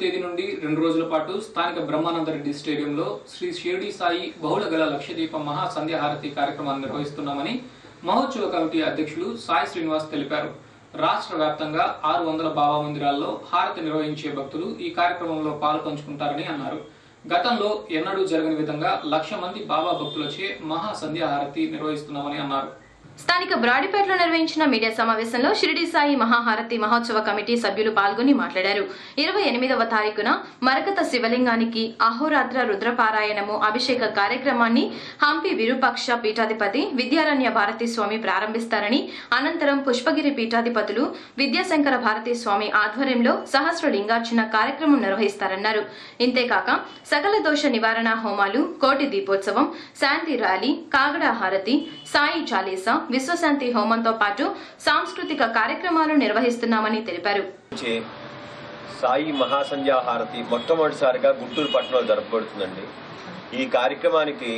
తేదీ నుండి రెండు రోజుల పాటు స్థానిక బ్రహ్మానందరెడ్డి స్టేడియంలో శ్రీ షిర్డి సాయి బహుళ గల లక్షదీప మహా సంధ్యాహారతి కార్యక్రమాన్ని నిర్వహిస్తున్నామని మహోత్సవ కమిటీ అధ్యక్షులు సాయి శ్రీనివాస్ తెలిపారు. రాష్ట్ర వ్యాప్తంగా ఆరు వందల బాబా మందిరాల్లో హారతి నిర్వహించే భక్తులు ఈ కార్యక్రమంలో పాల్పంచుకుంటారని అన్నారు. గతంలో ఎన్నడూ జరగని విధంగా లక్ష మంది బాబా భక్తులచే మహా సంధ్యాహారతి నిర్వహిస్తున్నామని అన్నారు. స్థానిక బ్రాడిపేటలో నిర్వహించిన మీడియా సమావేశంలో షిరిడి సాయి మహాహారతి మహోత్సవ కమిటీ సభ్యులు పాల్గొని మాట్లాడారు. ఇరవై ఎనిమిదవ తారీఖున మరకత శివలింగానికి అహోరాత్ర రుద్రపారాయణము అభిషేక కార్యక్రమాన్ని హంపి విరూపాక్ష పీఠాధిపతి విద్యారణ్య భారతీస్వామి ప్రారంభిస్తారని అనంతరం పుష్పగిరి పీఠాధిపతులు విద్యాశంకర భారతీ స్వామి ఆధ్వర్యంలో సహస్ర లింగార్చన కార్యక్రమం నిర్వహిస్తారన్నారు. ఇంతేకాక సకల దోష నివారణ హోమాలు కోటి దీపోత్సవం శాంతి ర్యాలీ కాగడ హారతి సాయి చాలీసా విశ్వశాంతి హోమంతో పాటు సాంస్కృతిక కార్యక్రమాలు నిర్వహిస్తున్నామని తెలిపారు. సాయి మహాసంధ్యాహారతి మొట్టమొదటిసారిగా గుంటూరు పట్టణంలో జరపబడుతుందండి. ఈ కార్యక్రమానికి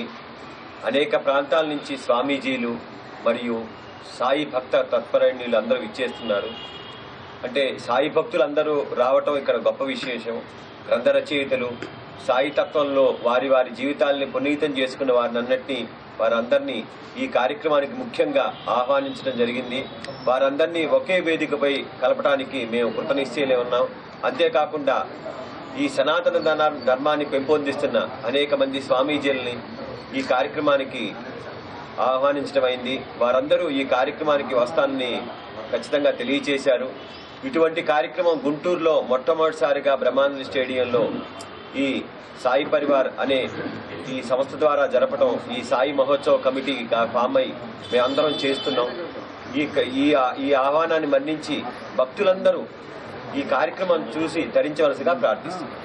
అనేక ప్రాంతాల నుంచి స్వామీజీలు మరియు సాయి భక్త తత్పరణ్యులు అందరూ ఇచ్చేస్తున్నారు అంటే సాయి భక్తులు అందరూ రావటం ఇక్కడ గొప్ప విశేషం. గ్రంథ రచయితలు సాయి తత్వంలో వారి వారి జీవితాల్ని పునీతం చేసుకున్న వారిని అన్నింటినీ వారందరినీ ఈ కార్యక్రమానికి ముఖ్యంగా ఆహ్వానించడం జరిగింది. వారందరినీ ఒకే వేదికపై కలపడానికి మేము కృతనిశ్చయలే ఉన్నాం. అంతేకాకుండా ఈ సనాతన ధన ధర్మాన్ని పెంపొందిస్తున్న అనేక మంది స్వామీజీలని ఈ కార్యక్రమానికి ఆహ్వానించడమైంది వారందరూ ఈ కార్యక్రమానికి వస్తానని ఖచ్చితంగా తెలియచేశారు. ఇటువంటి కార్యక్రమం గుంటూరులో మొట్టమొదటిసారిగా బ్రహ్మానంద స్టేడియంలో ఈ సాయి పరివార్ అనే ఈ సంస్థ ద్వారా జరపడం ఈ సాయి మహోత్సవ కమిటీ ఫామ్ అయి మేమందరం చేస్తున్నాం. ఈ ఈ ఈ ఆహ్వానాన్ని మన్నించి భక్తులందరూ ఈ కార్యక్రమం చూసి ధరించవలసిగా ప్రార్థిస్తున్నాం.